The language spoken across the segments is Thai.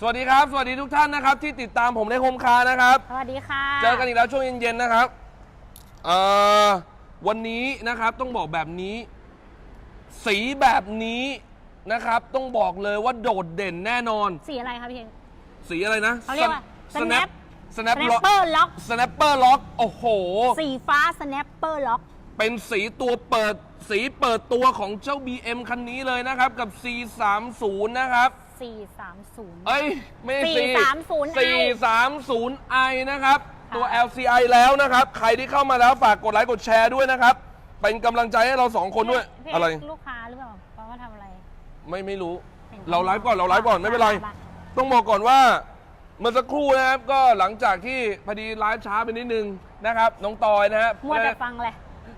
สวัสดีครับ สวัสดีทุกท่านนะครับ ที่ติดตามผมในโฮมคาร์นะครับ สวัสดีค่ะ เจอกันอีกแล้วช่วงเย็นๆนะครับเอ่อวันนี้นะครับต้องบอกแบบนี้ สีแบบนี้นะครับ ต้องบอกเลยว่าโดดเด่นแน่นอน สีอะไรคะพี่เคนสีอะไรนะเขาเรียกว่า snap snap Snapper lock Lock snapper lock โอ้โห สีฟ้า Snapper Lock เป็นสีตัวเปิดสีเปิดตัวของเจ้า BM คันนี้เลยนะครับ กับ C30 นะครับ 430 เอ้ยไม่ใช่ 430i 430i นะครับค่ะตัว LCI แล้วนะครับ ใครที่เข้ามาแล้วฝากกดไลค์กดแชร์ด้วยนะครับ เป็นกำลังใจให้เราสองคนด้วย พี่อะไร ลูกค้าหรือเปล่าเขาว่าทำอะไรไม่ไม่รู้เป็นเราไลฟ์ก่อนเราไลฟ์ก่อนไม่เป็นไรมาต้องบอกก่อนว่าเมื่อสักครู่นะครับก็หลังจากที่พอดีไลฟ์ช้าไปนิดนึงนะครับน้องตอยนะฮะมัวแต่ฟังเลย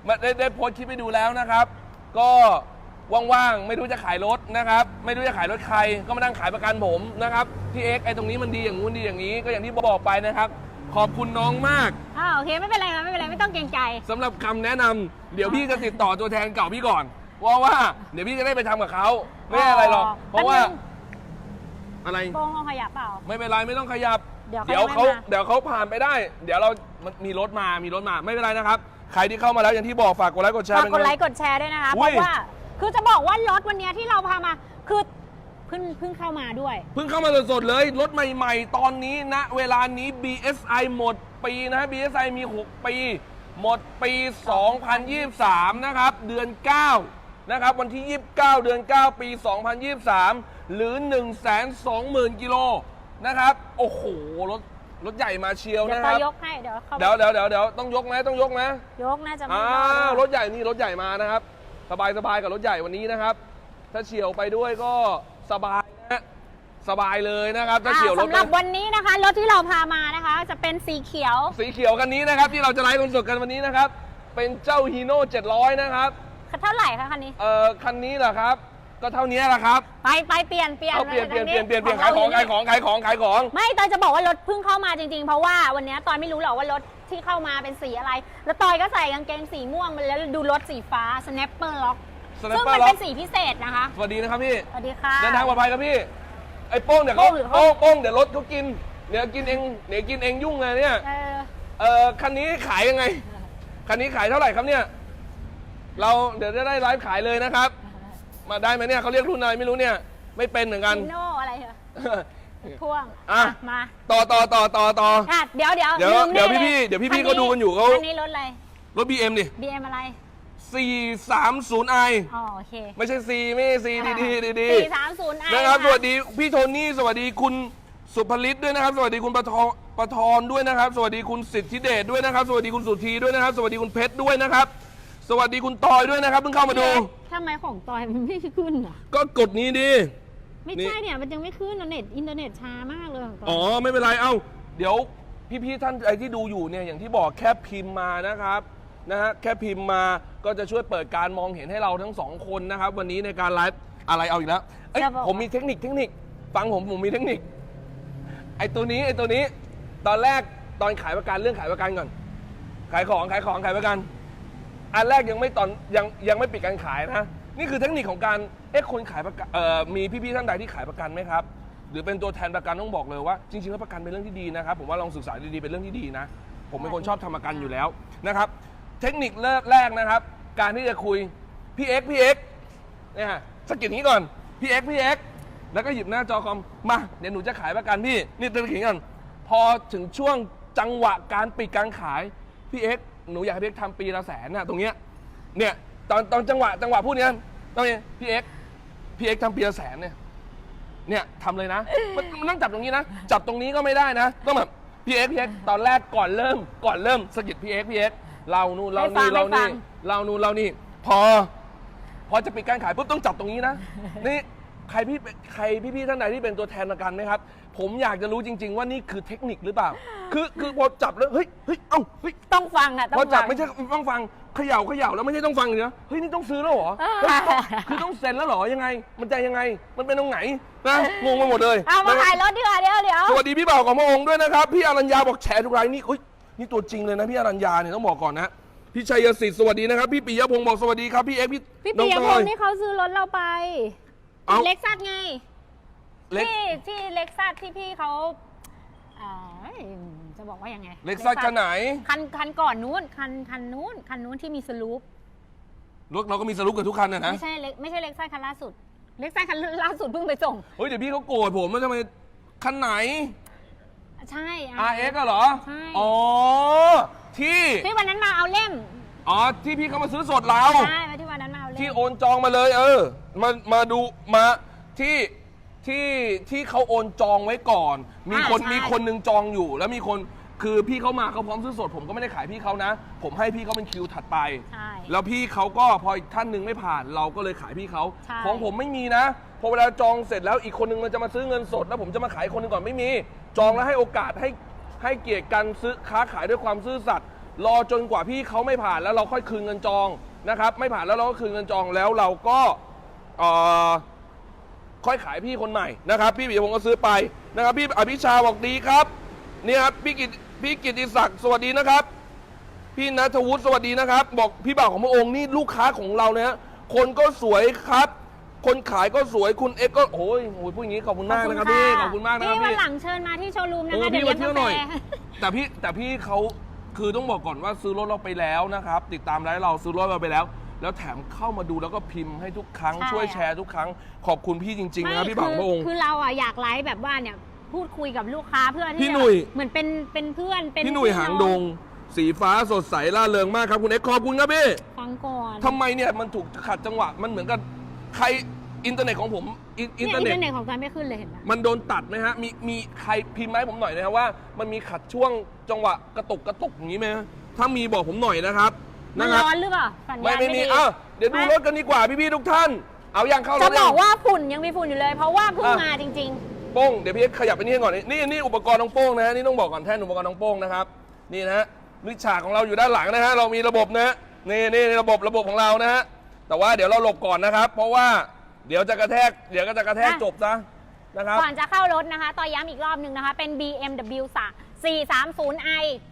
มาได้ได้โพสต์คลิปไปดูแล้วนะครับ ก็ ว่างๆ ไม่รู้จะขายรถนะครับ ไม่รู้จะขายรถใคร ก็มานั่งขายประกันผมนะครับ พี่เอ็กซ์ไอ้ตรงนี้มันดีอย่างงู้นดีอย่างนี้ ก็อย่างที่บอกไปนะครับ ขอบคุณน้องมากอ้าวโอเคไม่เป็นไรค่ะไม่เป็นไรไม่ต้องเกรงใจ สำหรับคำแนะนำเดี๋ยวพี่จะติดต่อตัวแทนเก่าพี่ก่อนว่าว่า เดี๋ยวพี่จะได้ไปทำกับเขาไม่ใช่อะไรหรอก เพราะว่าแป๊บนึงอะไรโป้งเอาขยะเปล่า ไม่เป็นไรไม่ต้องขยับเดี๋ยวเดี๋ยวเขาเขาไม่มา เดี๋ยวเขาผ่านไปได้ เดี๋ยวเรามันมีรถมามีรถมาไม่เป็นไรนะครับ ใครที่เข้ามาแล้วอย่างที่บอกฝากกดไลค์กดแชร์ฝากเป็นกดกำไลลังค์กดแชร์ด้วยนะคะ อุ้เพย ราะว่า คือจะบอกว่ารถวันเนี้ยที่เราพามา คือเพิ่งเพิ่งเข้ามาด้วย เพิ่งเข้ามาสดๆเลย รถใหม่ๆ ตอนนี้ณเวลานี้ BSI หมดปีนะ BSI มี 6 ปี หมดปี 2023 นะครับ เดือน 9 นะครับ วันที่ 29 เดือน 9 ปี 2023 หรือ 120,000 กิโลนะครับ โอ้โห รถรถใหญ่มาเชียวเดี๋ยวนะคต่อรับ ยกให้เดี๋ยวเขาเดี๋ยวเดี๋ยวเดี๋ยวเดี๋ยวต้องยกไหมต้องยกไหม ยกน่าจะไม่อ้ารอดวรถใหญ่นี่รถใหญ่มานะครับ สบายสบายกับรถใหญ่วันนี้นะครับ ถ้าเฉียวไปด้วยก็สบายนะสบายเลยนะครับ ถ้าอ่าเฉียวรถสำหรับวันนี้นะคะ รถที่เราพามานะคะ จะเป็นสีเขียว สีเขียวคันนี้นะครับ ที่เราจะไลฟ์คนสดกันวันนี้นะครับ เป็นเจ้าฮีโน่700 นะครับเท่าไหร่คะคันนี้ เอ่อคันนี้แหละครับ ก็เท่านี้แหละครับไปไปเปลี่ยนเปลี่ยนเอาเปลี่ยนเปลี่ยนเปลี่ยนเปลี่ยนเปลี่ยนขขายของเรขายของขายของขายของ ไม่ตอยจะบอกว่ารถเพิ่งเข้ามาจริงๆ เพราะว่าวันนี้ตอยไม่รู้หรอกว่ารถ ที่เข้ามาเป็นสีอะไร แล้วตอยก็ใส่กางเกงสีม่วงมาแล้วดูรถสีฟ้า snapper lock สแนปซึ่งเปอมันร์ล็อเป็กนสีพิเศษนะคะ สวัสดีนะครับพี่ สวัสดีค่ะ เดินทางปลอดภัยครับพี่ ไอ้โป้งเดี๋ยวเขาโป้งหรือเขาโป้งโป้งเดี๋ยวรถเขากิน เดี๋ยวกินเองเดี๋ยวกินเองยุ่งเลยเนี่ย เออเออคันนี้ขายยังไง คันนี้ขายเท่าไหร่ครับเนี่ย เราเดี๋ยวจะได้ไลฟ์ขายเลยนะครับ มาได้ไหมเนี่ยเขาเรียกรุ่นอะไรไม่รู้เนี่ย ไม่เป็นเหมือนกันจิโน่อะไรเหรอ พ่วงอะ มาต่อต่อต่อต่อต่อ อะเดี๋ยวเดี๋ยวเดี๋ยวลืมเดี๋ยวแน่ลพี่ๆเดี๋ยวพี่ๆคัเขาดูกันอยู่เขาคันนี้รถอะไร รถ BM ดิ BM อะไร 430i อ๋อโอเคไม่ใช่ C ไม่ใช่ C ดีดีดีดีสี่สามศูนย์ไอนะครับ สวัสดีพี่โทนี่ สวัสดีคุณสุภลิตด้วยนะครับ สวัสดีคุณประทองประทอนด้วยนะครับ สวัสดีคุณสิทธิเดชด้วยนะครับ สวัสดีคุณสุธีด้วยนะครับ สวัสดีคุณเพชรด้วยนะครับ สวัสดีคุณตอยด้วยนะครับเพิ่งเข้ามาดู ทำไมของตอยมันไม่ขึ้นอะก็กดนี้ดิ ไม่ใช่เนี่ยมันยังไม่ขึ้นอะเน็ตอินเทอร์เน็ตช้ามากเลยของตอยอ๋อไม่เป็นไรเอ้า เดี๋ยวพี่ๆท่านไอที่ดูอยู่เนี่ยอย่างที่บอกแค่พิมพ์มานะครับนะฮะแค่พิมพ์มาก็จะช่วยเปิดการมองเห็นให้เราทั้งสองคนนะครับ วันนี้ในการไลฟ์อะไรเอาอีกแล้วเอ้ยจะบอก ผมมีเทคนิคเทคนิค ฟังผมผมมีเทคนิค ไอตัวนี้ไอตัวนี้ ตอนแรกตอนขายประกันเรื่องขายประกันก่อน ขายของขายของขายประกัน อันแรกยังไม่ตอนยังยังไม่ปิดการขายนะ นี่คือเทคนิคของการเอ๊ะคนขายประกันเอ่อมีพี่ๆท่านใดที่ขายประกันไหมครับ หรือเป็นตัวแทนประกันต้องบอกเลยว่าจริงๆแล้วประกันเป็นเรื่องที่ดีนะครับ ผมว่าลองศึกษาดีๆเป็นเรื่องที่ดีนะ ผมเป็นคนชอบทำประกันอยู่แล้วนะครับ เทคนิคแรกนะครับ การที่จะคุยพี่เอ็กพี่เอ็กเนี่ยฮะสะกิดนี้ก่อนพี่เอ็กพี่เอ็กแล้วก็หยิบหน้าจอคอมมาเดี๋ยวหนูจะขายประกันพี่นี่เตือนขิงกันพอถึงช่วงจังหวะการปิดการขายพี่เอ็กหนูอยากให้พี่เอ็กทำปีละแสนน่ะตรงเนี้ยเนี่ยตอนตอนจังหวะจังหวะพูดเนี้ย ต้องเนี่ยพี่เอ็กพี่เอ็กทำปีละแสนเนี่ย เนี่ยทำเลยนะ มันมันต้องจับตรงนี้นะ จับตรงนี้ก็ไม่ได้นะ ต้องแบบพี่เอ็กพี่เอ็กตอนแรกก่อนเริ่ม ก่อนเริ่มสะกิดพี่เอ็กพี่เอ็กเรานู่นเราให้ฟันี่งเราให้ฟันี่ง เรานู่นเรานี่ พอ พอจะปิดการขายปุ๊บต้องจับตรงนี้นะ นี่ใครพี่ใครพี่ๆท่านใดที่เป็นตัวแทนประกันไหมครับ ผมอยากจะรู้จริง ๆ ว่านี่คือเทคนิคหรือเปล่า คือคือพอจับแล้วเฮ้ยเฮ้ยเอ้าเฮ้ยต้องฟังอะต้อพองจัฟับง ไม่ใช่ต้องฟังเขย่าเขย่าแล้วไม่ใช่ต้องฟังเลยนะเฮ้ยนี่ต้องซื้อแล้วเหรอเฮ้ยต้องคือต้องเซ็นแล้วเหรอยังไง มันจะยังไง มันเป็นตรงไหนนะงงไปหมดเลยเอามานะครับขายรถดีกว่าเดี๋ยวเดี๋ยว สวัสดีพี่บ่าวของพระองค์ด้วยนะครับ พี่อรัญญาบอกแชร์ทุกรายนี่อุ้ยนี่ตัวจริงเลยนะพี่อรัญญาเนี่ยต้องบอกก่อนนะพี่ชัยสิทธิ์สวัสดีนะครับพี่ปิยพงศ์บอกสวัสดีครับพี่เอ็กซ์พี่พี่น้อปีงยตพองยศ์นี่เขาซื้อรถเราไปเอ้าเล็กซัสไง เล็กที่ที่เล็กซัสที่พี่เขาเอ่อ จะบอกว่ายังไงเล็กซัสคันไหน คันคันก่อนนู้นคันคันนู้นคันนู้นที่มีสลูปรถเราก็มีสรุปกันทุกคันนะนะไม่ใช่เล็กไม่ใช่เล็กซัสคันล่าสุด เล็กซัสคันล่าสุดเพิ่งไปส่งเฮ้ยเดี๋ยวพี่เขาโกรธผมว่าทำไมคันไหน ใช่ RX อะเหรอใช่อ๋อที่ที่วันนั้นมาเอาเล่มอ๋อที่พี่เขามาซื้อสดเราใช่มาที่วันนั้นมาเอาเล่มที่โอนจองมาเลย เออมามาดูมาที่ ที่ที่เขาโอนจองไว้ก่อน มีคนมีคนหนึงจองอยู่ แล้วมีคนคือพี่เขามาเขาพร้อมซื้อสด ผมก็ไม่ได้ขายพี่เขานะ ผมให้พี่เขาเป็นคิวถัดไป ใช่ แล้วพี่เขาก็พออีกท่านหนึ่งไม่ผ่าน เราก็เลยขายพี่เขาใช่ ของผมไม่มีนะพอเวลาจองเสร็จแล้วอีกคนนึงมันจะมาซื้อเงินสด แล้วผมจะมาขายคนหนึงก่อนไม่มี จองแล้วให้โอกาสให้ให้เกียรติกันซื้อค้าขายด้วยความซื่อสัตย์รอจนกว่าพี่เขาไม่ผ่านแล้วเราค่อยคืนเงินจองนะครับ ไม่ผ่านแล้วเราก็คืนเงินจองแล้วเราก็เอ่อ ค่อยขายพี่คนใหม่นะครับพี่ปีพงศ์ก็ซื้อไปนะครับ พี่อภิชาบอกดีครับเนี่ยครับพี่กิตพี่กิติศักดิ์สวัสดีนะครับ พี่นัทวุฒิสวัสดีนะครับ บอกพี่บ่าวของพระองค์นี่ลูกค้าของเราเนี่ยคนก็สวยครับ คนขายก็สวยคุณเอ็กซ์ก็โอ้ยโอ้ยพูดอย่างนี้ขอบคุณมากนะครับพี่ขอบคุณมากนะครับพี่วันพี่หลังเชิญมาที่โชว์รูมนะเออคะพี่เดี๋ยวมาเลี้ยงเที่ยวกาหน่แฟอยแต่พี่แต่พี่เขาคือต้องบอกก่อนว่าซื้อรถเราไปแล้วนะครับ ติดตามไลฟ์เราซื้อรถเราไปแล้ว แล้วแถมเข้ามาดูแล้วก็พิมพ์ให้ทุกครั้งใช่ ช่วยแชร์ทุกครั้ง ขอบคุณพี่จริงๆนะครับพี่บ่าวของพระองค์ คือเราอะอยากไลฟ์แบบว่าเนี่ยพูดคุยกับลูกค้าเพื่อที่พี่หนุ่ย เหมือนเป็นเป็นเพื่อนเป็นพี่หนุ่ยน้อหางดง สีฟ้าสดใสล่าเริงมากครับคุณเอ็กซ์ขอบคุณครับพี่ฟังก่อนทำไมเนี่ยมันถูกขัดจังหวะมันเหมือนกับใครอินเทอร์เน็ตของผมอินอินเนี่ยเทออิร์นเน็ต เทอร์เน็ตของจอยไม่ขึ้นเลยเห็นไหม มันโดนตัดไหมฮะ มีมีใครพิมพ์มาให้ผมหน่อยนะครับว่า มันมีขัดช่วงจังหวะกระตุกกระตุกอย่างนี้ไหมฮะถ้ามีบอกผมหน่อยนะครับ มันนะครับร้อนหรือเปล่าสัญญาไม่ณไม่ไม่มีดีอ้าวเดี๋ยวดูไม่ รถกันดีกว่าพี่ๆทุกท่าน เอายังเข้ารถจะยังบอกว่าฝุ่นยังมีฝุ่นอยู่เลย เพราะว่าเพิ่งอะ มาจริง โป้งเดี๋ยวพี่ขยับไปนี่ก่อนนี่นี่นี่อุปกรณ์น้องโป้งนะฮะนี่ต้องบอกก่อนแท่นอุปกรณ์น้องโป้งนะครับนี่นะฮะมิฉากของเราอยู่ด้านหลังนะฮะเรามีระบบนะฮะนี่นี่ระบบระบบของเรานะฮะแต่ว่าเดี๋ยวเราหลบก่อนนะครับ เพราะว่าเดี๋ยวจะกระแทกเดี๋ยวก็จะกระแทกอะ จบซะนะครับ ๆ ก่อนจะเข้ารถนะคะต่อย้ำอีกรอบหนึ่งนะคะ เป็น BMW 430i เ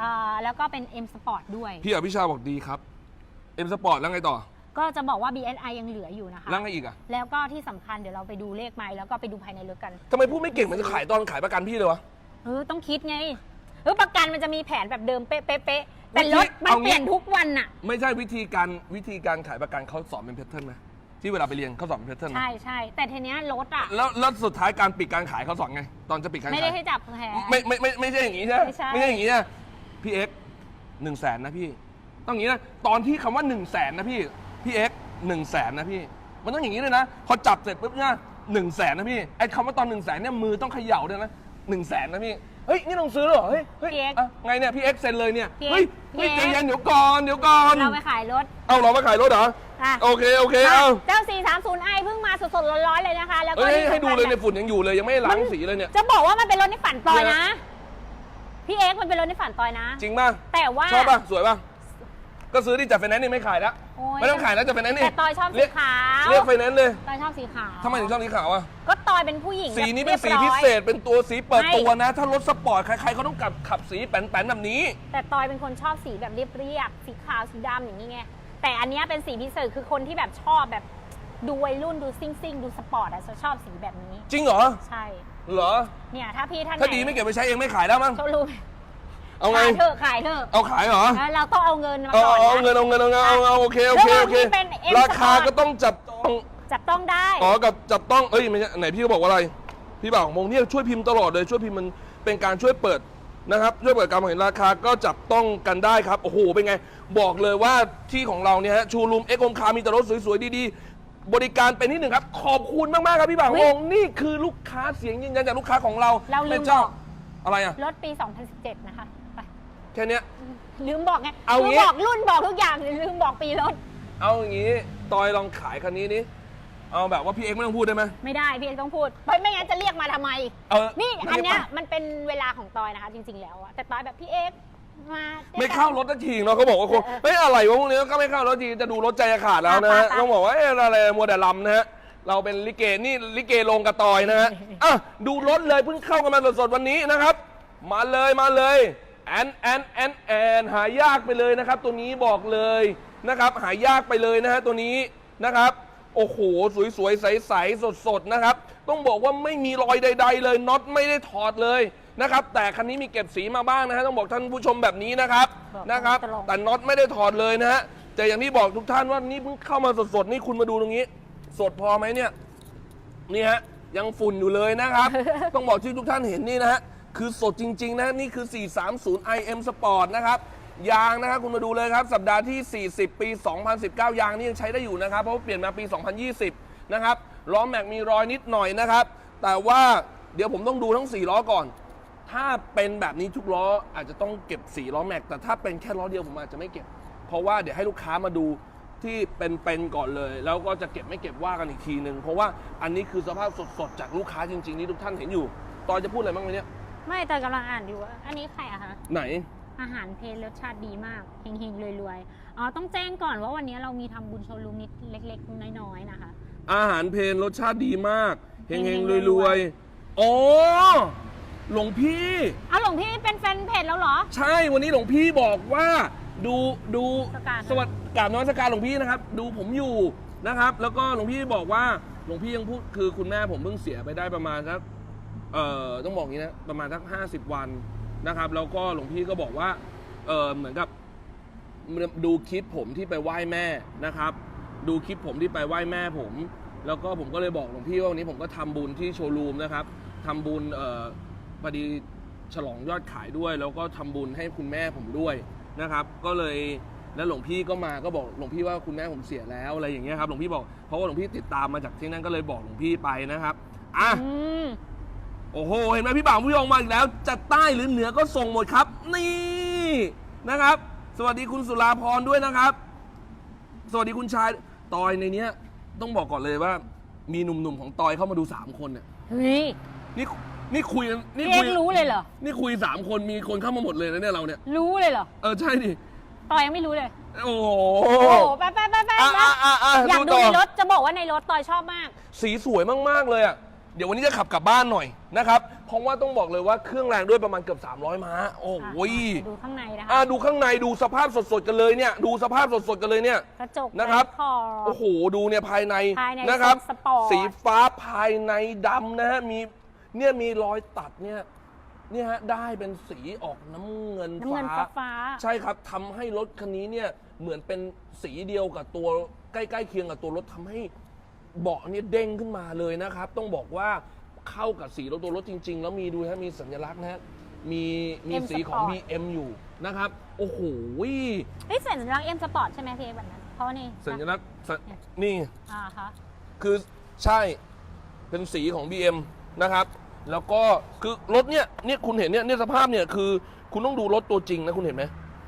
อ่อแล้วก็เป็น M Sport ด้วย พี่อภิชาบอกดีครับเอ็มสปอร์ตแล้วไงต่อ ก็จะบอกว่า BSI ยังเหลืออยู่นะคะ แล้วไงอีกอะแล้วก็ที่สำคัญเดี๋ยวเราไปดูเลขไม้แล้วก็ไปดูภายในรถกันทำไมพูดไม่เก่งเหมือนจะขายตอนขายประกันพี่เลยวะ เออต้องคิดไงเออประกันมันจะมีแผนแบบเดิมเป๊ะๆๆแต่วิธีรถมันเอางี้เปลี่ยนทุกวันน่ะไม่ใช่วิธีการวิธีการขายประกันเขาสอนเป็นแพทเทิร์นไหมที่เวลาไปเรียนเขาสอนเป็นแพทเทิร์นไหมใช่ใช่แต่ทีเนี้ยรถอะแล้วแล้วสุดท้ายการปิดการขายเขาสอนไง ตอนจะปิดการไม่ขาได้ยให้จับแผลไม่ไม่ไม่ไม่ใช่อย่างนี้ใช่ไหมไม่ใช่ ไม่ใช่อย่างนี้นะ พี่เอ็กหนึ่งแสนนะพี่ ต้องอย่างนี้นะ ตอนที่คำว่าหนึ่งแสนนะพี่ พี่เอ็กหนึ่งแสนนะพี่ มันต้องอย่างนี้เลยนะ พอจับเสร็จปุ๊บเนี่ยหนึ่งแสนนะพี่ ไอ้คำว่าตอนหนึ่งแสนเนี่ยมือต้องเขย่าด้วยนะหนึ่งแสนนะพี่ เฮ้ย นี่ต้องซื้อเหรอ เฮ้ย เฮ้ยอะไงเนี่ยพี่เอ็กเซ็นเลยเนี่ยเฮ้ยเฮ้ยใจเย็นเดี๋ยวก่อน เดี๋ยวก่อน เราไปขายรถ เอาเรามาขายรถเหรออะ โอเค โอเค เอาเจ้า 430i เพิ่งมาสดๆร้อนๆเลยนะคะ แล้วก็เอ้ยให้ที่ให้ดูสำคัญเลยในนี่ฝุ่นยังอยู่เลยยังไม่ล้างสีเลยเนี่ย จะบอกว่ามันเป็นรถในฝันตอยเนี่นะย พี่เอ็กซ์มันเป็นรถในฝันตอยนะ จริงป่ะแต่ว่า ชอบป่ะสวยป่ะก็ซื้อที่จัดไฟแนนซ์นี่ไม่ขายแล้วโอ้ย ไม่ต้องขายแล้วจัดไฟแนนซ์นี่แต่ตอยชอบสีเรียกขาวเรียกไฟแนนซ์เลยตอยชอบสีขาวทำไมถึงชอบสีขาวอะก็ตอยเป็นผู้หญิงสีนี้เป็นสีรียบร้พิอยเศษเป็นตัวสีเปิดไม่ตัวนะ ถ้ารถสปอร์ตใครๆเขาต้องขับขับสีแป้นๆแบบนี้ แต่ตอยเป็นคนชอบสีแบบเรียบๆสีขาวสีดำอย่างนี้ไงแต่อันเนี้ยเป็นสีพิเศษคือคนที่แบบชอบแบบดูวัยรุ่นดูซิ่งซิ่งๆดูสปอร์ตอะจะชอบสีแบบนี้ จริงเหรอ ใช่ เหรอ เนี่ยถ้าพี่ท่านถ้าดีไม่เก็บไปใช้เองไม่ขายแล้วมั้งเขารู้เอาไงขายเถอะขายเถอะเอาขายเหรอแล้วเราต้องเอาเงินมาเอาก่อนเอาเอานะเงินเอาเงินเอาเงินเอาเอาโอเคโอเคโอเคเรื่องที่เป็น M ราคา Sport ก็ต้องจับต้องจับต้องได้อ๋อกับจับต้องเอ้ยไม่ใช่ไหนพี่ก็บอกว่าอะไร พี่บ่าวของมงเนี่ยช่วยพิมพ์ตลอดเลยช่วยพิมพ์มันเป็นการช่วยเปิดนะครับช่วยเปิดการมองเห็นราคาก็จับต้องกันได้ครับ โอ้โห เป็นไง บอกเลยว่าที่ของเราเนี่ยฮะ ชูรูมเอ็กโคามีแต่รถสวยๆ ดีๆ บริการเป็นที่หนึ่งครับ ขอบคุณมาก ๆ ครับพี่บ่าวของมงนี่คือลูกค้าเสียงยืนยันจากลูกค้าของเราเราลืม เป็นเจ้าบอกอะไรอะ รถปี 2017 นะคะไปแค่เนี้ย ลืมบอกไงเอาลืมงี้ บอกรุ่นบอกทุกอย่างลืมบอกปีรถ เอาอย่างนี้ตอยลองขายคันนี้นี่เอาแบบว่าพี่เอ็กซ์ไม่ต้องพูดได้ไหมไม่ได้พี่เอกต้องพูด เพราะไม่งั้นจะเรียกมาทำไม เออนี่ไม่อันเนี้ยไม่มันเป็นเวลาของตอยนะคะ จริง ๆ แล้วอะแต่ตอยแบบพี่เอก มาไม่เข้ารถสักทีเนาะเขาบอกว่าคนเฮ้ยอะไรวะพวกนี้ก็ไม่เข้ารถทีจะดูรถใจจะขาดแล้วนะฮะต้องบอกว่าเอ๊ะอะไรมัวแต่ลำนะฮะเราเป็นลิเกนี่ลิเกลงกระตอยนะฮะอะดูรถเลยเพิ่งเข้ากันมาสดๆวันนี้นะครับ มาเลยมาเลยแอนแอนแอนแอนหายากไปเลยนะครับ ตัวนี้บอกเลยนะครับ หายากไปเลยนะฮะตัวนี้นะครับโอ้โห สวยๆ ใสๆ สดๆ นะครับ ต้องบอกว่าไม่มีรอยใด ๆ เลยน็อตไม่ได้ถอดเลย นะครับแต่คันนี้มีเก็บสีมาบ้างนะฮะต้องบอกท่านผู้ชมแบบนี้นะครับบอกนะครับตรงแต่น็อตไม่ได้ถอดเลยนะฮะแต่อย่างที่บอกทุกท่านว่านี่เพิ่งเข้ามาสดๆนี่คุณมาดูตรงนี้ สดพอไหมเนี่ยนี่ฮะยังฝุ่นอยู่เลยนะครับ ต้องบอกที่ทุกท่านเห็นนี่นะฮะคือสดจริง ๆ นะนี่คือ 430 IM Sport นะครับยางนะครับคุณมาดูเลยครับ สัปดาห์ที่ 40 ปี 2019 ยางนี่ยังใช้ได้อยู่นะครับ เพราะว่าเปลี่ยนมาปี 2020 นะครับล้อแม็กมีรอยนิดหน่อยนะครับ แต่ว่าเดี๋ยวผมต้องดูทั้ง 4 ล้อก่อน ถ้าเป็นแบบนี้ทุกล้ออาจจะต้องเก็บ4ล้อแม็ก แต่ถ้าเป็นแค่ล้อเดียวผมอาจจะไม่เก็บ เพราะว่าเดี๋ยวให้ลูกค้ามาดูที่เป็นๆก่อนเลย แล้วก็จะเก็บไม่เก็บว่ากันอีกทีหนึ่งเพราะว่าอันนี้คือสภาพสดๆจากลูกค้าจริงๆที่ทุกท่านเห็นอยู่ตอนจะพูดอะไรบ้างไหมเนี่ยไม่แต่กำลังอ่านอยู่ว่าอันนี้ใครอะคะไหน อาหารเพลรสชาติดีมากเฮงๆรวยๆอ๋อต้องแจ้งก่อนว่าวันนี้เรามีทำบุญโชว์รูมนิดเล็กๆ น้อยๆนะคะ อาหารเพลนรสชาติดีมากเฮงเฮๆงรๆรววยยๆอ๋อ หลวงพี่ เอาหลวงพี่เป็นแฟนเพจแล้วเหรอ ใช่วันนี้หลวงพี่บอกว่าดูดูสการ สวัสดีกราบนมัสการหลวงพี่นะครับ ดูผมอยู่นะครับ แล้วก็หลวงพี่บอกว่าหลวงพี่ยังพูดคือคุณแม่ผมเพิ่งเสียไปได้ประมาณสักเอ่อต้องบอกอย่างนี้นะประมาณสักห้าสิบวันนะครับ แล้วก็หลวงพี่ก็บอกว่าเออเหมือนกับ ดูคลิปผมที่ไปไหว้แม่นะครับ ดูคลิปผมที่ไปไหว้แม่ผม แล้วก็ผมก็เลยบอกหลวงพี่ว่าวันนี้ผมก็ทำบุญที่โชว์รูมนะครับทำบุญเอ่อ พอดีฉลองยอดขายด้วย แล้วก็ทำบุญให้คุณแม่ผมด้วยนะครับ ก็เลยแล้วหลวงพี่ก็มาก็บอกหลวงพี่ว่าคุณแม่ผมเสียแล้วอะไรอย่างเงี้ยครับหลวงพี่บอกเพราะว่าหลวงพี่ติดตามมาจากที่นั่นก็เลยบอกหลวงพี่ไปนะครับอะอืมโอ้โหเห็นไหมพี่บ่าวพี่ยองมาอีกแล้วจะใต้หรือเหนือก็ส่งหมดครับ นี่นะครับ สวัสดีคุณสุราพรด้วยนะครับ สวัสดีคุณชายตอยในเนี้ย ต้องบอกก่อนเลยว่า มีหนุ่มๆของตอยเข้ามาดูสามคนเนี่ยเฮ้ยนี่ นี่คุยกันนี่พี่คุเอยกรู้เลยเหรอ นี่คุยสามคนมีคนเข้ามาหมดเลยนะเนี่ยเราเนี่ย รู้เลยเหรอ เออใช่ดิตอยยังไม่รู้เลย โอ้โห โอ้โหไปไปไปไปอะไปอะอะอะอยากดูต่ในรถ จะบอกว่าในรถตอยชอบมาก สีสวยมาก ๆ เลยอะ เดี๋ยววันนี้จะขับกลับบ้านหน่อยนะครับ เพราะว่าต้องบอกเลยว่าเครื่องแรงด้วยประมาณเกือบ 300 ม้า โอ้โหยอะดูข้างในนะคะ อะดูข้างในดูสภาพสด ๆ กันเลยเนี่ย ดูสภาพสด ๆ กันเลยเนี่ย กระจกนะครับ ขอบ โอ้โห ดูเนี่ยภายในภายในนะครับสปอร์ต สีฟ้าภายในดำนะฮะ มี เนี่ยมีรอยตัดเนี่ยเนี่ยฮะได้เป็นสีออกน้ำเงินน้ำเงินฟ้าฟ้าฟ้าใช่ครับทำให้รถคันนี้เนี่ยเหมือนเป็นสีเดียวกับตัวใกล้ๆเคียงกับตัวรถทำให้เบาะเนี่ยเด้งขึ้นมาเลยนะครับ ต้องบอกว่าเข้ากับสีรถตัวรถจริง ๆ แล้วมีดูฮะมีสัญลักษณ์นะฮะมีมี M สีของ Sport BM อยู่นะครับ โอ้โห เฮ้ยสัญลักษณ์เอ็มสปอร์ตใช่ไหมพี่เอกแบบนั้น เพราะนี่สัญลักษณ์สัญนี่ อ่าคะคือใช่เป็นสีของ BM นะครับ แล้วก็คือรถเนี่ยเนี่ยคุณเห็นเนี่ยเนี่ยสภาพเนี่ยคือ คุณต้องดูรถตัวจริงนะคุณเห็นไหม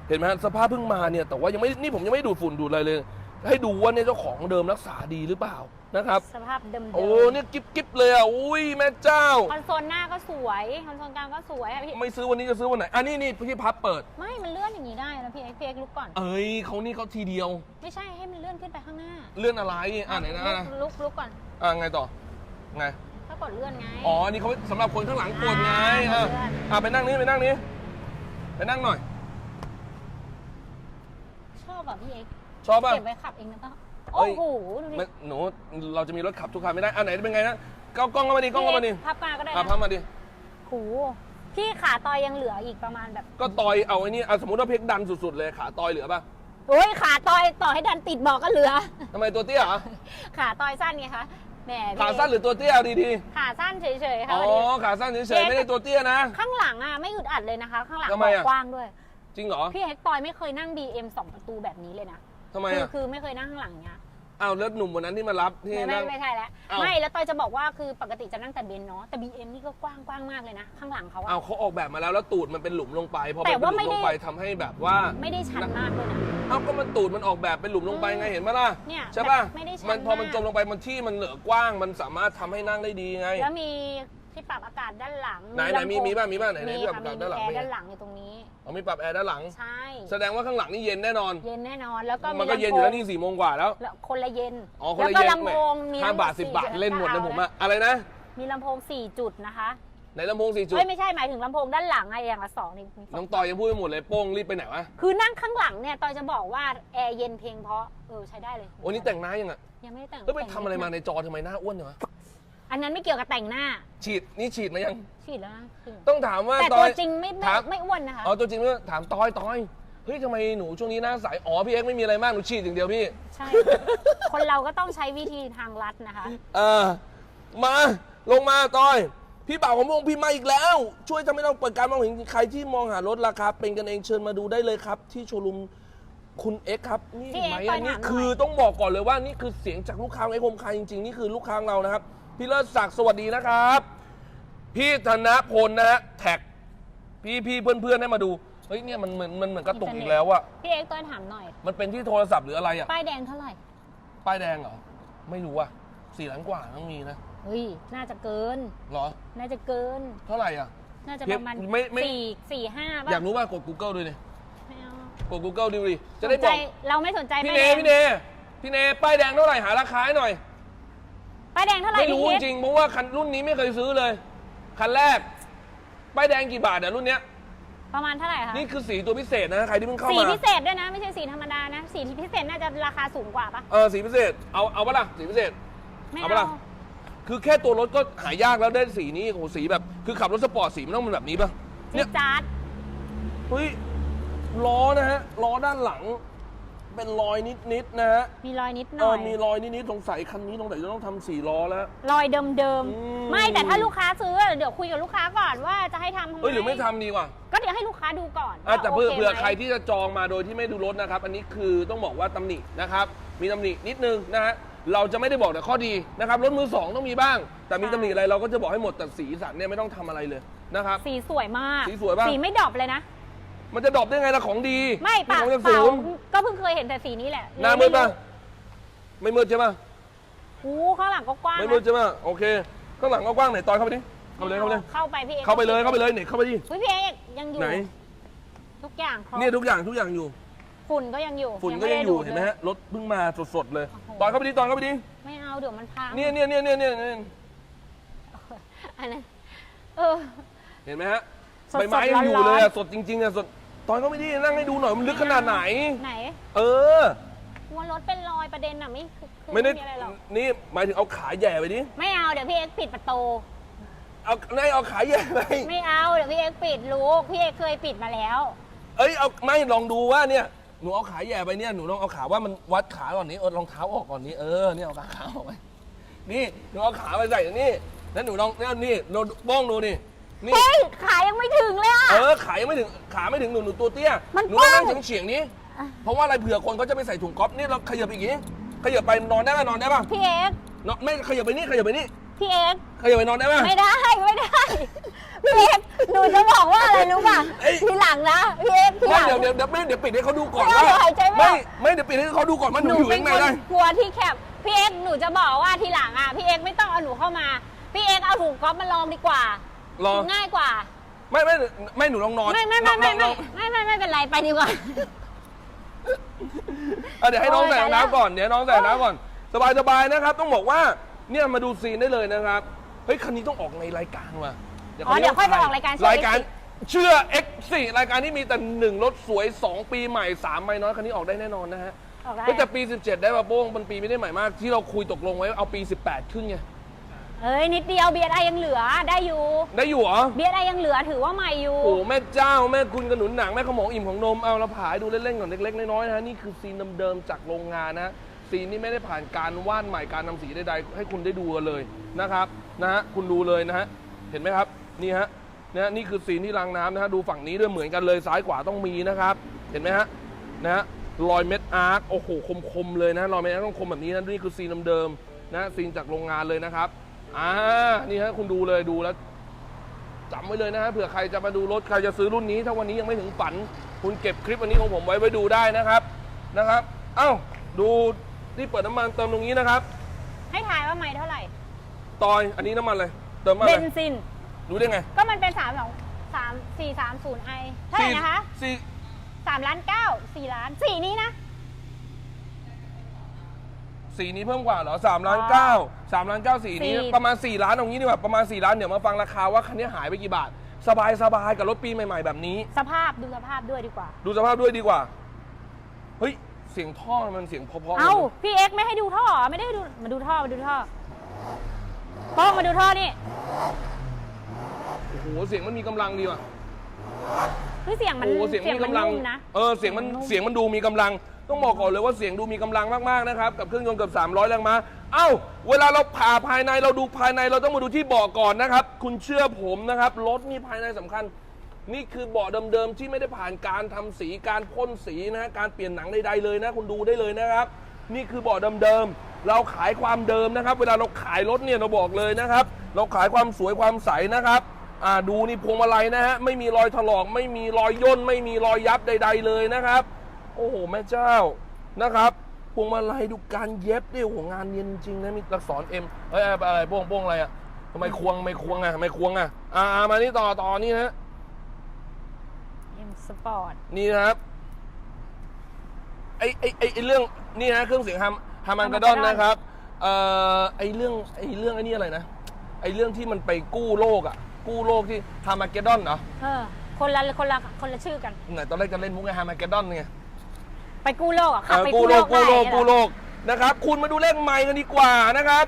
เห็นไหมฮะสภาพเพิ่งมาเนี่ยแต่ว่ายังไม่นี่ผมยังไม่ดูดฝุ่นดูดอะไรเลย ให้ดูว่าเนี่ยเจ้าของเดิมรักษาดีหรือเปล่านะครับ สภาพเดิมๆโอ้เนี่ยกิ๊บกิ๊บเลยอะอุ้ยแม่เจ้า คอนโซลหน้าก็สวยคอนโซลกลางก็สวยอะพี่ไม่ซื้อวันนี้จะซื้อวันไหนอันนี้นี่พี่พับเปิด ไม่มันเลื่อนอย่างนี้ได้นะพี่เอกพี่เอกลุกก่อน เอ้ยเขานี่เขาทีเดียว ไม่ใช่ให้มันเลื่อนขึ้นไปข้างหน้าเลื่อนอะไรอ่าไหนนะลุกลุกลุกก่อนอ่าไงต่อไง ถ้ากดเลื่อนไงอ๋อ นี่เขาสำหรับคนข้างหลังกดไงอ่าอะเลื่อนอะไปนั่งนี้ไปนั่งนี้ไปนั่งหน่อย ชอบแบบพี่เอกชอบป่ะ เก็บไว้ขับเองนะก็เอ้โอ้ยโหดูดิไม่หนูเราจะมีรถขับทุกคันไม่ได้อันไหนเป็นไงนะกล้องกล้องเข้ามาดิกล้องเข้ามาดิพี่เอกพับมาก็ได้อะนะพับมาดิโหพี่ขาตอยยังเหลืออีกประมาณแบบ ก็ต่อยเอาไอ้นี่อะสมมติว่าเพกดันสุดๆเลยขาต่อยเหลือป่ะโอ้ยขาตอยต่อให้ดันติดบอกก็เหลือทำไมตัวเตี้ยเหรอขาตอยสั้นไงคะ แหมพี่ขาสั้นหรือตัวเตี้ยเอาดีขาสั้นเฉยๆๆค่ะอ๋อวันนี้ ขาสั้นเฉยๆไม่ได้ตัวเตี้ยนะ ข้างหลังอะไม่อึดอัดเลยนะคะ ข้างหลังทำไมบอะอกกว้างด้วย จริงเหรอพี่เฮกตอยไม่เคยนั่ง BM สองประตูแบบนี้เลยนะทำไมคืออะ คือไม่เคยนั่งข้างหลังเนี้ย อ้าวแล้วหนุ่มวันนั้นที่มารับที่ไม่ไม่นั่ง ไม่ใช่แล้วเอ้าไม่แล้วตอยจะบอกว่าคือปกติจะนั่งแต่เบนซ์เนาะแต่ BM นี่ก็กว้างกว้างมากเลยนะ ข้างหลังเขาเอาอะเขาออกแบบมาแล้วแล้วตูดมันเป็นหลุมลงไปพอแต่มันเป็นว่าหลุไม่มลได้ งไปทำให้แบบว่าไม่ได้ชันมากเลยนะ เอาก็มันตูดมันออกแบบเป็นหลุมลงไปไงเห็นไหมล่ะเนี่ยใช่ป่ะแบบไม่ได้ชันมันพอมันมาก จมลงไปมันที่มันเหลือกว้าง มันสามารถทำให้นั่งได้ดีไง แล้วมี ที่ปรับอากาศด้านหลังไหนไหนลำโพงมีมีบ้างมีบ้างไหนไหนมีที่ปรับค่ะอากาศด้านหลังมีแอมีร์ด้านหลังอยู่ตรงนี้ เอามีปรับแอร์ด้านหลัง ใช่ แสดงว่าข้างหลังนี่เย็นแน่นอน เย็นแน่นอนแล้วก็มันก็เย็นอยู่แล้วนี่สี่โมงกว่าแล้ว แล้วคนละเย็นอ๋อคนละแล้วก็เย็นลำโพงมีห้าทั้งหมดบาทสิบบาทจุดเล่นหมดนะอาผมอะอะไรนะมีลำโพง4จุดนะคะไหนลำโพงสี่จุดเอ้ยไม่ใช่หมายถึงลำโพงด้านหลังไงอย่างละสองนี่มีสน้องตอยยังพูดไม่หมดเลยโป้งรีบไปไหนวะคือนั่งข้างหลังเนี่ยตอยจะบอกว่าแอร์เย็นเพลงเพราะเออใช้ได้เลยวันนี้แต่งหน้ายังอะยังไม่ได้แต่งเอ้ยไปทำอะไรมาในจอทำไมหน้าอ้วนจังวะ อันนั้นไม่เกี่ยวกับแต่งหน้า ฉีดนี่ฉีดมายัง ฉีดแล้วนะจริงต้องถามว่าแต่ตตัอวย จริงไม่ไม่ถาม ไม่อ้วนนะคะ อ๋อตัวจริงไม่ถามตอยตอยเฮ้ยทำไมหนูช่วงนี้หน้าใสอ๋อพี่เอ็กซ์ไม่มีอะไรมากหนูฉีดอย่างเดียวพี่ ใช่ คนเราก็ต้องใช้วิธีทางลัดนะคะ เออมาลงมาตอย พี่บ่าวของวงพิมพ์มาอีกแล้ว ช่วยทำให้เราเปิดการมองเห็นใครที่มองหารถราคาเป็นกันเองเชิญมาดูได้เลยครับ ที่โชว์รูมคุณเอ็กซ์ครับนี่พี่เห็นเอ็ไหมกซ์อันนี้ตอนถามหน่อยคือต้องบอกก่อนเลยว่านี่คือเสียงจากลูกค้าของเอ็กซ์โฮมคายจริงๆนี่คือลูกค้าของเรานะครับ พี่เลิศศักดิ์สวัสดีนะครับ พี่ธนพลนะฮะแท็กพี่พี่เพื่อนๆให้มาดูเฮ้ยเนี่ยมันเหมือนมันเหมือนกระตุกอีกแล้วอะพี่เอ็กซ์ตัวถามหน่อย มันเป็นที่โทรศัพท์หรืออะไรอะป้ายแดงเท่าไหร่ ป้ายแดงเหรอไม่รู้อะสี่ล้านกว่าต้องมีนะเฮ้ย น่าจะเกิน เหรอ น่าจะเกิน เท่าไหร่อะ น่าจะเพีปยงระมาณไม่ไม่ สี่สี่ห้าป่ะอยากรู้ว่ากด Google ด้วยนี่ไม่เอากด Google ดูดิจะสได้นบใจอกเราไม่สนใจพี่ป้ายเนแดงพี่เนพี่เนป้ายแดงเท่าไหร่หาราคาให้หน่อย ป้ายแดงเท่าไหร่ไม่รู้พี่จเอ็กซ์ริงๆเพราะว่าคันรุ่นนี้ไม่เคยซื้อเลย คันแรกป้ายแดงกี่บาทอะรุ่นเนี้ยประมาณเท่าไหร่คะนี่คือสีตัวพิเศษนะใครที่เพิ่งเข้าสีมาพิเศษด้วยนะไม่ใช่สีธรรมดานะ สีพิเศษน่าจะราคาสูงกว่าปะเออสีพิเศษเอาเอาปะล่ะสีพิเศษ ไม่เอาเอาปะล่ะ คือแค่ตัวรถก็หายากแล้วได้สีนี้โอ้โหสีแบบ คือขับรถสปอร์ตสีมันต้องเป็นแบบนี้ป่ะจีเนี่ยดจ๊าดเฮ้ยล้อนะฮะล้อด้านหลัง เป็นรอยนิดๆนะฮะมีรอยนิดหเอน่ออย มีรอยนิดๆสงสัยคันนี้สงสัยจะต้องทำสี่ล้อแล้ว รอยเดิมอืม ๆ ไม่แต่ถ้าลูกค้าซื้อเดี๋ยวคุยกับลูกค้าก่อนว่าจะให้ทำทำไมเอ้ยหรือไม่ทำดีกว่าก็เดี๋ยวให้ลูกค้าดูก่อนอะแต่เพื่อว่าโคเผื่อไหม ใครที่จะจองมาโดยที่ไม่ดูรถนะครับ อันนี้คือต้องบอกว่าตำหนินะครับ มีตำหนินิดนึงนะฮะเราจะไม่ได้บอกแต่ข้อดีนะครับรถมือสองต้องมีบ้าง แต่มีตำหนิอะไรเราก็จะบอกให้หมดแต่สีสันเนี่ยไม่ต้องทำอะไรเลยนะครับ สีสวยมากสีสวยปะ สีไม่ดรอปเลยนะ มันจะดรอปได้ไงล่ะของดีไม่เปล่าของจะเปล่าศูนย์ก็เพิ่งเคยเห็นแต่สีนี้แหละหน้ามืดป่ะไม่มืดใช่ป่ะโอ้ข้างหลังก็กว้างไม่นะมืดใช่ป่ะโอเคข้างหลังก็กว้างไหนตอนเข้าไปดิเข้าไปเลยเข้าไปเลยเข้าไปพี่เอกเข้าไปเลยเข้าไปเลยเนี่ยเข้าไปดิเฮ้ยพี่เอกยังอยู่ไหนทุกอย่างครบเนี่ยทุกอย่างทุกอย่างอยู่ ฝุ่นก็ยังอยู่ ฝุ่นก็ยังอยู่ด้เห็นไหมลฮะรถเพิ่งมาสดๆเลยโอ้โหตอนเข้าไปดิตอนเข้าไปดิไม่เอาเดี๋ยวมันพังเนี่ยเนี่ยเนี่ยเนี่ยเนี่ยเนี่ยอันนั้นเออเห็นไหมฮะสดๆใบไม้ยังอยู่ร้อนๆเลยอะสดจริงๆอะสด ตอนเข้าไปดินั่งให้ดูหน่อยมันลึกขนาดไหน ไหนเออ ว่ารถเป็นรอยประเด็นอะไม่คือคือไม่ได้มีอะไรหรอกนี่หมายถึงเอาขาแหย่ไปดิไม่เอาเดี๋ยวพี่เอกปิดประตูเอาในเอาขาแหย่ไปไม่เอาเดี๋ยวพี่เอกปิดลูกพี่เอกเคยปิดมาแล้ว เอ้ยเอาไม่ลองดูว่าเนี่ยหนูเอาขาแหย่ไปเนี่ยหนูลองเอาขาว่ามันวัดขาก่อนนี้เออรองเท้าออกก่อนนี้เออเนี่ยเอาขาออกไปนี่หนูเอาขาไปใส่นี่แล้วหนูลองเนี่ยนี่เราบ้องดูนี่ นี่ เฮ้ยขายังไม่ถึงเลยอะ เออขายังไม่ถึงขาไม่ถึงหนูหนูตัวเตี้ยมันหนูต้องนั่งกว้าง เฉียงๆนี้ เพราะว่าอะไรเผื่อคนเขาจะไปใส่ถุงก๊อฟนี่เราขยับอีกนี้ขยับไปนอนได้ไหมนอนได้ป่ะพี่เอกนอนไม่ขยับไปนี่ขยับไปนี่พี่เอกขยับไปนอนได้ป่ะ ไม่ได้ไม่ได้พี่เอกหนูจะบอกว่าอะไรรู้ป่ะเอ้ย ทีหลังนะพี่เอกทีหไม่ลัง เดี๋ยวเดี๋ยวเดี๋ยวไม่เดี๋ยวปิดให้เขาดูก่อนไม่ว่าเดี๋ยวหายใจไม่อไม่อก ไม่เดี๋ยวปิดให้เขาดูก่อนว่าหหนูนูอยู่เป็ข้านงในคนได้ กลัวที่แคบพี่เอกหนูจะบอกว่าทีหลังอะพี่เอกไม่ต้องเอาหนูเข้ามา พี่เอกเอาถุงก๊อฟมาลองดีกว่า รอ ง่ายกว่า ไม่ไม่ไม่หนูลองนอนไม่ไม่ไม่ไม่ลไม่องไม่ไม่ไม่เป็นไรไปดีกว่าอะเดี๋ยวให้น้องโอ้ยใส่ตายแล้วน้ำก่อนเดี๋ยวน้องใส่น้ำก่อน สบายสบายๆนะครับ ต้องบอกว่าเนี่ยมาดูซีนได้เลยนะครับเฮ้ยคันนี้ต้องออกในรายการว่ะอ๋อเดี๋ยวค่อยไปออกรายการเชื่อรายการ X4 เชื่อ X4 รายการที่มีแต่หนึ่งรถสวย 2 ปีใหม่ 3 ไม่น้อยคันนี้ออกได้แน่นอนนะฮะออกได้เฮ้ยแต่ปี 17 ได้ป่ะโป้งมันปีไม่ได้ใหม่มาก ที่เราคุยตกลงไว้เอาปี 18 ขึ้นไง เอ้ยนิดเดียวเบียร์ไอยังเหลือได้อยู่ ได้อยู่เหรอ เบียร์ไอยังเหลือถือว่าใหม่อยู่ โอ้แม่เจ้าแม่คุณกระหนุนหนังแม่ขมองอิ่มของนมเอาเราผายดูเล่นๆก่อนเล็กๆน้อยๆนะฮะนี่คือซีนเดิมๆจากโรงงานนะซีนนี้ไม่ได้ผ่านการวาดใหม่การนำสีใดๆให้คุณได้ดูกันเลยนะครับนะฮะคุณดูเลยนะฮะเห็นไหมครับนี่ฮะนะนี่คือซีนที่รางน้ำนะฮะดูฝั่งนี้ด้วยเหมือนกันเลยซ้ายขวาต้องมีนะครับ เห็นไหมฮะนะฮะรอยเม็ดอาร์คโอ้โหคมๆเลยนะรอยเม็ดอาร์คต้องคมแบบนี้นะนี่คือซีนเดิมๆนะซีนจากโรงงานเลยนะครับ อ่านี่ฮะคุณดูเลยดูแล้วจำไว้เลยนะฮะเผื่อใครจะมาดูรถใครจะซื้อรุ่นนี้ ถ้าวันนี้ยังไม่ถึงฝัน คุณเก็บคลิปอันนี้ของผมไว้ไว้ดูได้นะครับนะครับ เอ้าดูที่เปิดน้ำมันเติมตรงนี้นะครับให้ทายว่าไม่เท่าไหร่ตอยอันนี้น้ำมันเลยเติมมาเบเลยนซิน รู้ได้ไงก็มันเป็นสามสองสามสี่สามศูนย์ไอเท่าไหร่นะคะสี่สามล้านเก้าสี่ล้านสี่นี้นะ สีนี้เพิ่มกว่าเหรอสามล้านเก้าสามล้านเก้าสีนี้สี่ ประมาณสี่ล้านเอางี้ดีกว่าประมาณสี่ล้านเดี๋ยวมาฟังราคาว่าคันนี้หายไปกี่บาท สบายสบายกับรถปีใหม่ ๆ แบบนี้ สภาพดูสภาพด้วยดีกว่า ดูสภาพด้วยดีกว่า เฮ้ย เสียงท่อมันเสียงเพราะๆเอ้าลยพี่เอ็กซ์ไม่ให้ดูท่อเหรอไม่ได้ให้ดูมาดูท่อมาดูท่อโป้งมาดูท่อนี่โอ้โหเสียงมันมีกำลังดีว่ะเฮ้ยเสียงมันโอ้โหเสียงมันมีมันกำลัง นุ่มนะเออ เสียงมันนุ่เสียงมันดูมีกำลัง ต้องบอกก่อนเลยว่าเสียงดูมีกำลังมากๆนะครับกับเครื่องยนต์เกือบ300แรงม้าเอ้า เวลาเราผ่าภายในเราดูภายในเราต้องมาดูที่เบาะก่อนนะครับ คุณเชื่อผมนะครับรถนี่ภายในสำคัญ นี่คือเบาะเดิมๆที่ไม่ได้ผ่านการทำสีการพ่นสีนะฮะการเปลี่ยนหนังใดๆเลยนะ คุณดูได้เลยนะครับ นี่คือเบาะเดิมๆเราขายความเดิมนะครับ เวลาเราขายรถเนี่ยเราบอกเลยนะครับ เราขายความสวยความใสนะครับอ่าดูนี่พวงมาลัยนะฮะไม่มีรอยถลอกไม่มีรอยย่นไม่มีรอยยับใด ๆ เลยนะครับ โอ้โห แม่เจ้านะครับพวงมาลัยดูการเย็บดิโอ้โหงานเนียนจริงๆนะมีอักษรเอ็มเอ้ยอะไรอะไรโป้งโป้งอะไรอะทำไมควงไม่ควงอะทำไมควงอะอ่าอ่ามานี่ต่อต่อนี่นะฮะเอ็มสปอร์ตนี่นะครับไอไอไอไอเรื่องนี่นะเครื่องเสียงฮัมฮามันกระดอนนะครับเอ่อไอเรื่องไอเรื่องไอนี่อะไรนะไอเรื่องที่มันไปกู้โลกอะกู้โลกที่ฮามาเกดอนเหรอเออคนละคนละคนละชื่อกันไหนตอนแรกจะเล่นมุกไงฮามาเกดอนไง ไปกู้โลกอะขับเออไปกู้กู้โลโลกกกู้โลกได้กู้โลกนะครับ คุณมาดูเลขใหม่กันดีกว่านะครับ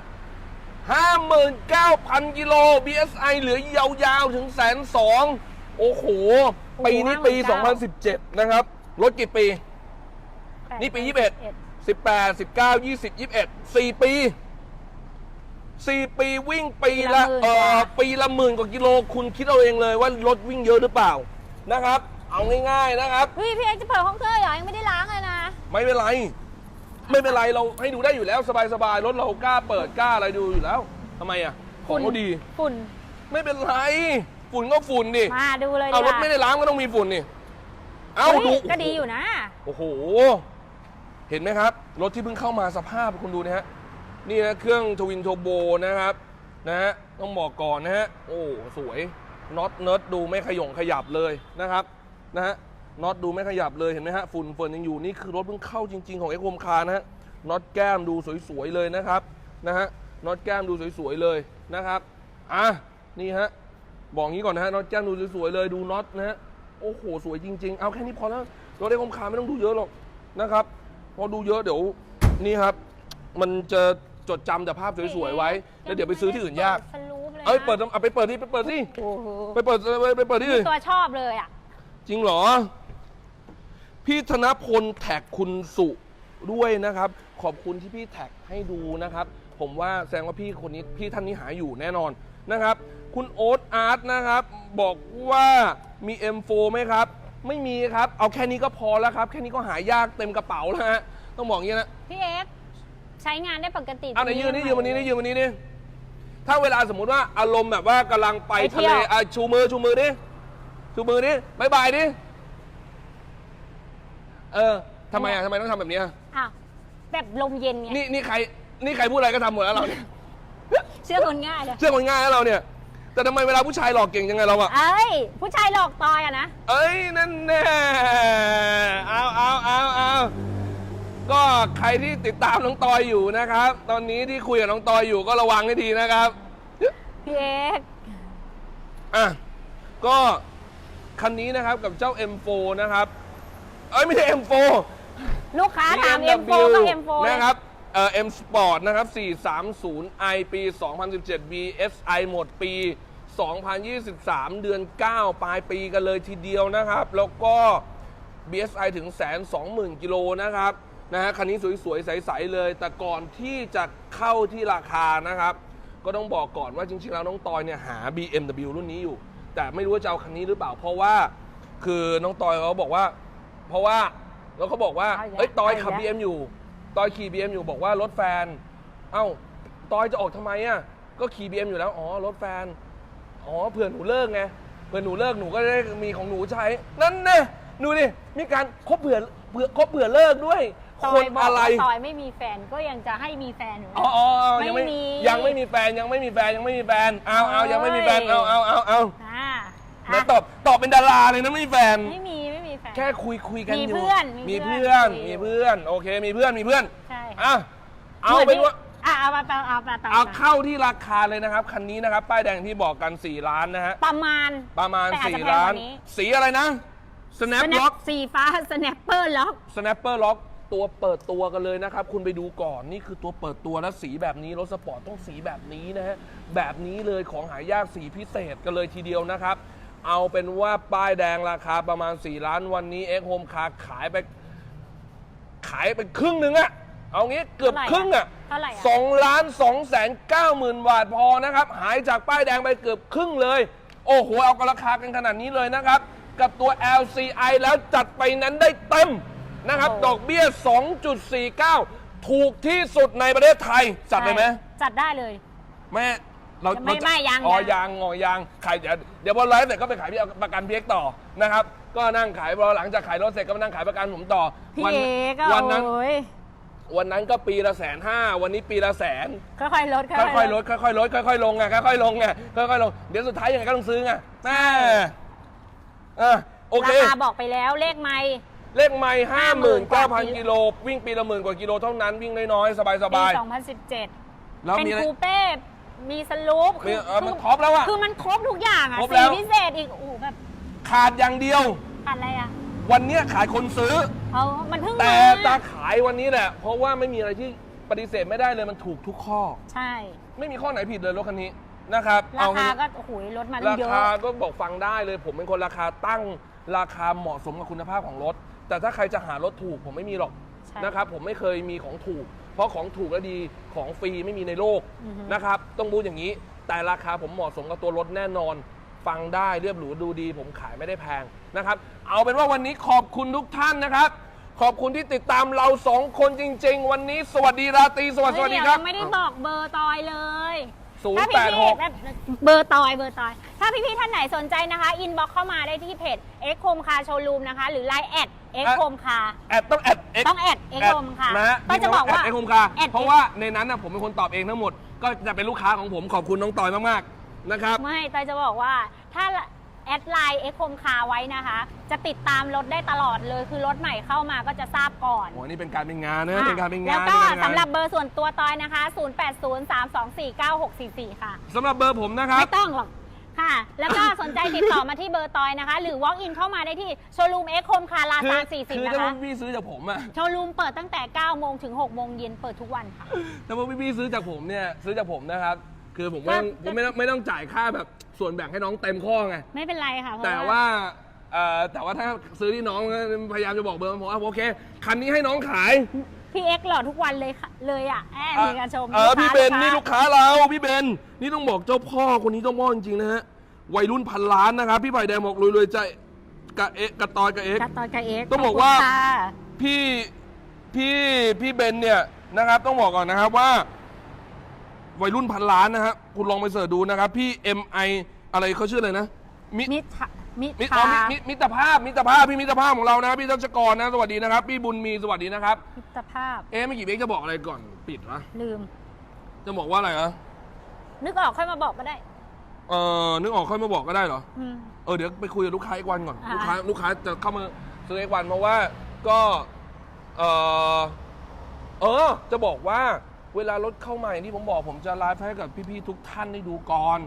59,000 กิโล BSI เหลือยาวๆ ถึงแสนสองโอ้โห ปีนี้ปี 2017 นะครับ รถกี่ปี นี่ปี 21 18 19 20 21 4 ปี 4 ปีวิ่งปีละเออปีละหมื่นกว่ากิโล คุณคิดเอาเองเลยว่ารถวิ่งเยอะหรือเปล่านะครับ เอาง่ายๆนะครับ เฮ้ยพี่เอ็กซ์จะเปิดห้องเครื่องเหรอยังไม่ได้ล้างเลยนะ ไม่เป็นไร ไม่เป็นไรเราให้ดูได้อยู่แล้วสบายๆรถเรากล้าเปิดกล้าอะไรดูอยู่แล้วทำไมอะของเขาดี ฝุ่น ไม่เป็นไร ฝุ่นก็ฝุ่นดิมาดูเลยเอารถดีกว่ไม่ได้ล้างก็ต้องมีฝุ่นนี่เอาฮ้ยดูก็ดีอยู่นะ โอ้โห เห็นไหมครับ รถที่เพิ่งเข้ามาสภาพคุณดูนะฮะนี่นะเครื่องทวินโทโบนะครับนะฮะต้องบอกก่อนนะฮะโอ้สวยน็อตเนิร์ดดูไม่ขยงขยับเลยนะครับ นะฮะน็อตดูไม่ขยับเลยเห็นไหมฮะฝุ่นเฟิร์นยังอยู่นี่คือรถเพิ่งเข้าจริง ๆของเอ็กโคมคาร์นะฮะน็อตแก้มดูสวยๆเลยนะครับนะฮะน็อตแก้มดูสวยๆเลยนะครับอะนี่ฮะบอกงี้ก่อนนะฮะน็อตแก้มดูสวยๆเลยดูน็อตนะฮะโอ้โหสวยจริง ๆ เอาแค่นี้พอแล้วรถเอ็กโคมคาร์ไม่ต้องดูเยอะหรอกนะครับพอดูเยอะเดี๋ยวนี่ครับ มันจะจดจำแต่ภาพสวยๆไว้ แล้วเดี๋ยวไปซื้อที่อื่นยากสลูปเลยนะเอ้ยเปิดเอาไปเปิดที่ไปเปิดที่โอ้โหไปเปิดไปไปเปิดที่อื่น ตัวชอบเลยอะ จริงเหรอ พี่ธนพลแท็กคุณสุด้วยนะครับ ขอบคุณที่พี่แท็กให้ดูนะครับ ผมว่าแสดงว่าพี่คนนี้พี่ท่านนี้หาอยู่แน่นอนนะครับ คุณโอ๊ตอาร์ตนะครับ บอกว่ามี M4 ไหมครับ ไม่มีครับ เอาแค่นี้ก็พอแล้วครับ แค่นี้ก็หายากเต็มกระเป๋าแล้วฮะต้องบอกอย่างนี้นะพี่เอ็กซ์ใช้งานได้ปกติเอาไหนตรงยืนนี่ยืนวันนี้นี่ยืนวันนี้นี่ถ้าเวลาสมมุติว่าอารมณ์แบบว่ากำลังไปไปเที่ทะยวเลอะชูมือชูมือดิ ชูมือดิบายบายดิเออทำไมอะทำไมต้องทำแบบนี้อะอ้าวแบบลมเย็นไงนี่นี่ใคร นี่ใครพูดอะไรก็ทำหมดแล้วเราเนี่ยเชื่อคนง่ายเลยเชื่อคนง่ายแล้วเราเนี่ย แต่ทำไมเวลาผู้ชายหลอกเก่งยังไงเราอะเอ้ย ผู้ชายหลอกตอยอะนะเอ้ยนั่นแน่เอาเอาเอาเอาก็ใครที่ติดตามน้องตอยอยู่นะครับ ตอนนี้ที่คุยกับน้องตอยอยู่ก็ระวังให้ดีนะครับพี่เอ็กซ์อะก็ คันนี้นะครับกับเจ้า M4 นะครับ เอ้ยไม่ใช่ M4 ลูกค้าถาม M4 ก็ M4 เลยนะครับเอ่อ M Sport นะครับ 430i ปี 2017 BSI หมดปี 2023 เดือน 9 ปลายปีกันเลยทีเดียวนะครับ แล้วก็ BSI ถึงแสนสองหมื่นกิโลนะครับนะฮะคันนี้สวยๆ ใส ๆ เลย แต่ก่อนที่จะเข้าที่ราคานะครับ ก็ต้องบอกก่อนว่าจริง ๆ แล้วน้องตอยเนี่ยหา BMW รุ่นนี้อยู่ แต่ไม่รู้ว่าจะเอาคันนี้หรือเปล่า เพราะว่า คือน้องตอยเขาบอกว่า เพราะว่าแล้วเขาบอกว่าเอาอีกแล้วเอ้ยตอยขับเอาอีกแล้ว BM อยู่ตอยขี่ BM อยู่บอกว่ารถแฟน เอ้าตอยจะออกทำไมอะก็ขี่ BM อยู่แล้วอ๋อรถแฟนอ๋อเผื่อหนูเลิกไงเผื่อหนูเลิกหนูก็ได้มีของหนูใช้ นั่นแน่ดูดิมีการคบเผื่อเผื่อคบเผื่อเลิกด้วยตคอยนบอกอะไร ว่าตอยไม่มีแฟนก็ยังจะให้มีแฟนอยู่นะ อ๋ออ๋ออ๋อยังไม่ไม่มียังไม่มีแฟนยังไม่มีแฟนยังไม่มีแฟนเอาเอายังไม่มีแฟนเอ้เอายเอาเอา เอาอ่าแล้วตอบตอบเป็นดาราเลยนะไม่มีแฟน ไม่มีไม่มีแฟน แค่คุยคุยกันมีอยู่เพื่อนมีมีเพื่เพื่ออนนมีเพื่อน โอเค มีเพื่อน มีเพื่อนใช่ อะเอาเป็นว่า อะเอาไปเอาเอาไปต่อเอาเข้าที่ราคาเลยนะครับ คันนี้นะครับ ป้ายแดงที่บอกกัน 4 ล้านนะฮะ ประมาณ ประมาณ แต่อาจจะแพง4ล้านกว่านี้ สีอะไรนะ snap lock สีฟ้าสแนปเปอร์ล็อก snapper lock ตัวเปิดตัวกันเลยนะครับ คุณไปดูก่อนนี่คือตัวเปิดตัวและสีแบบนี้รถสปอร์ตต้องสีแบบนี้นะฮะ แบบนี้เลยของหายากสีพิเศษกันเลยทีเดียวนะครับ เอาเป็นว่าป้ายแดงราคาประมาณ 4 ล้านวันนี้ X Home Car ขายไป ขายไปครึ่งหนึ่งอะเอางี้เกือบครึ่งอะเท่าไหร่อะ สองล้านสองแสนเก้าหมื่นบาทพอนะครับ หายจากป้ายแดงไปเกือบครึ่งเลย โอ้โห เอากันราคากันขนาดนี้เลยนะครับ กับตัว LCI แล้วจัดไปนั้นได้เต็มนะครับดอกเบี้ย 2.49 ถูกที่สุดในประเทศไทย จัดเลยไหมจัดได้เลย แม่ เราไม่เราจะไม่ยังอ๋อยัง ยังอ๋อยังขายเดี๋ยวเดี๋ยวพอไลฟ์เสร็จก็ไปขายพี่ประกันพีเอ็กต่อนะครับ ก็นั่งขายพอหลังจากขายรถเสร็จก็มานั่งขายประกันผมต่อพี่วัเอก็วันนั้น โอ้ยวันนั้นก็ปีละแสนห้าวันนี้ปีละแสน ค่อยๆลดค่อยๆลดค่อยๆลดค่อยๆลงไงค่อยๆลงไงค่อยๆลงเดี๋ยวสุดท้ายยังไงก็ต้องซื้อไงแม่เออโอเค ราคาบอกไปแล้วเลขไม่ เลขไม่ห้าหมื่นกว่าเก้าพันกิโล วิ่งปีละหมื่นกว่ากิโลเท่านั้นวิ่งน้อยๆ สบายปีๆ2017แล้วเป็นมีอะไร คูเป้ มีสลูปมีเออมันครบแล้วอะคือมันครบทุกอย่างอะครบสีแล้วพิเศษอีกโอ้โหแบบขาดอย่างเดียวขาดอะไรอะวันเนี้ยขายคนซื้อ เอามันเพิ่งแต่มาจะขายวันนี้แหละ เพราะว่าไม่มีอะไรที่ปฏิเสธไม่ได้เลยมันถูกทุกข้อ ใช่ ไม่มีข้อไหนผิดเลยรถคันนี้นะครับราเอคางี้ก็โอ้โหลดมาราเยอะ คาก็บอกฟังได้เลย ผมเป็นคนราคาตั้งราคาเหมาะสมกับคุณภาพของรถ แต่ถ้าใครจะหารถถูกผมไม่มีหรอกใช่ นะครับ ผมไม่เคยมีของถูก เพราะของถูกและดีของฟรีไม่มีในโลกอือฮึ นะครับ ต้องพูดอย่างนี้ แต่ราคาผมเหมาะสมกับตัวรถแน่นอน ฟังได้เรียบหรูดูดี ผมขายไม่ได้แพงนะครับ เอาเป็นว่าวันนี้ขอบคุณทุกท่านนะครับ ขอบคุณที่ติดตามเราสองคนจริง ๆ วันนี้สวัสดีราตรีสวัสดีสวัสดีเดี๋ยวครับยังไม่ได้บอกเบอร์ตอยเลยศูนถ้าย์แปดหพี่กๆเบอร์ตอยเบอร์ตอย ถ้าพี่ๆท่านไหนสนใจนะคะ อินบ็อกเข้ามาได้ที่เพจ X Home Car Showroom นะคะ หรือ Line แอด X Home Car แอดต้องแอด X ต้องแอด X Home ค่ะนะฮะก็จะบอกว่าเอ็กโฮมคาแอดเพราะว่าในนั้นนะผมเป็นคนตอบเองทั้งหมด ก็จะเป็นลูกค้าของผมขอบคุณน้องตอยมากๆนะครับ ไม่ตอยจะบอกว่าถ้าแอดไลน์ X Home Car ไว้นะคะ จะติดตามรถได้ตลอดเลย คือรถใหม่เข้ามาก็จะทราบก่อนโอ้นี่เป็นการเป็นงานนะ เป็นการเป็นงานแล้วก็เป็นการเป็นงาน สำหรับเบอร์ส่วนตัวตอยนะคะ 0803249644 ค่ะ สำหรับเบอร์ผมนะครับ ไม่ต้องหรอก ค่ะ แล้วก็สนใจติดต่อมาที่เบอร์ตอยนะคะ หรือ walk in เข้ามาได้ที่โชว์รูม X Home Car ลาคืซานคือ40นะถ้าคะพี่ซื้อจากผมอะโชว์รูมเปิดตั้งแต่ 9 โมงถึง 6 โมงเย็นเปิดทุกวันค่ะ ถ้าว่าพี่ซื้อจากผมเนี่ยซื้อจากผมนะครับ คือผมไม่ต้องก็ ผมไม่ต้องไม่ต้องจ่ายค่าแบบส่วนแบ่งให้น้องเต็มข้อไง ไม่เป็นไรค่ะเพระแต่ว่าเอ่อแต่ว่าถ้าซื้อที่น้องก็พยายามจะบอกเบอร์ผมว่าโอเค คันนี้ให้น้องขาย พี่เอ็กหล่อทุกวันเลยค่ะเลยอะแอบมีการชมเออลูกค้าพี่เบนลูกค้านี่ลูกค้าเราพี่เบนนี่ต้องบอกเจ้าพ่อคนนี้เจ้าพ่อจริงๆนะฮะวัยรุ่นพันล้านนะครับพี่ไผ่แดงบอกรวยๆใจกะเอะกะตอยกะเอ็กกับตอนกับเอ็กต้องบอกว่าขคุณค่ะพี่พี่พี่เบนเนี่ยนะครับ ต้องบอกก่อนนะครับว่า วัยรุ่นพันล้านนะครับคุณลองไปเสิร์ชดูนะครับ พี่ MI อะไรเขาชื่ออะไรนะมิ มิตรมิตรมิค่ะอ๋อมิมิมิตรภาพมิตรภาพพี่มิตรภาพของเรานะครับพี่ทัชกรนะสวัสดีนะครับ พี่บุญมีสวัสดีนะครับ มิตรภาพ เอ๊ะเมื่อกี้เบกจะบอกอะไรก่อนปิดวะลืม จะบอกว่าอะไรเหรอนึกออกค่อยมาบอกก็ได้ เออนึกออกค่อยมาบอกก็ได้เหรอ อืม เออเดี๋ยวไปคุยกับลูกค้าอีกวันก่อนอ่า ลูกค้าลูกค้าจะเข้ามาซื้ออีกวันเพราะว่าก็เออเออ จะบอกว่าเวลารถเข้ามาอย่างที่ผมบอกผมจะไลฟ์ให้กับพี่ๆทุกท่านได้ดูก่อน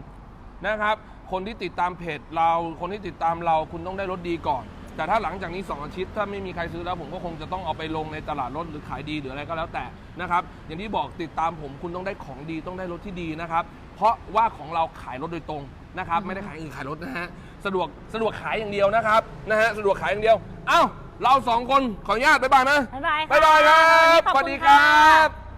นะครับ คนที่ติดตามเพจเรา คนที่ติดตามเราคุณต้องได้รถดีก่อน แต่ถ้าหลังจากนี้ 2 อาทิตย์ถ้าไม่มีใครซื้อแล้วผมก็คงจะต้องเอาไปลงในตลาดรถหรือขายดีหรืออะไรก็แล้วแต่นะครับอย่างที่บอกติดตามผมคุณต้องได้ของดีต้องได้รถที่ดีนะครับเพราะว่าของเราขายรถโดยตรงนะครับไม่ได้ขายอื่นขายรถนะฮะสะดวกสะดวกขายอย่างเดียวนะครับนะฮะสะดวกขายอย่างเดียวเอ้าเราสองคนขออนุญาตบ๊ายบายนะบ๊ายบายค่ะบ๊ายบายครับวันนี้ขอบสวัสณดีครับะ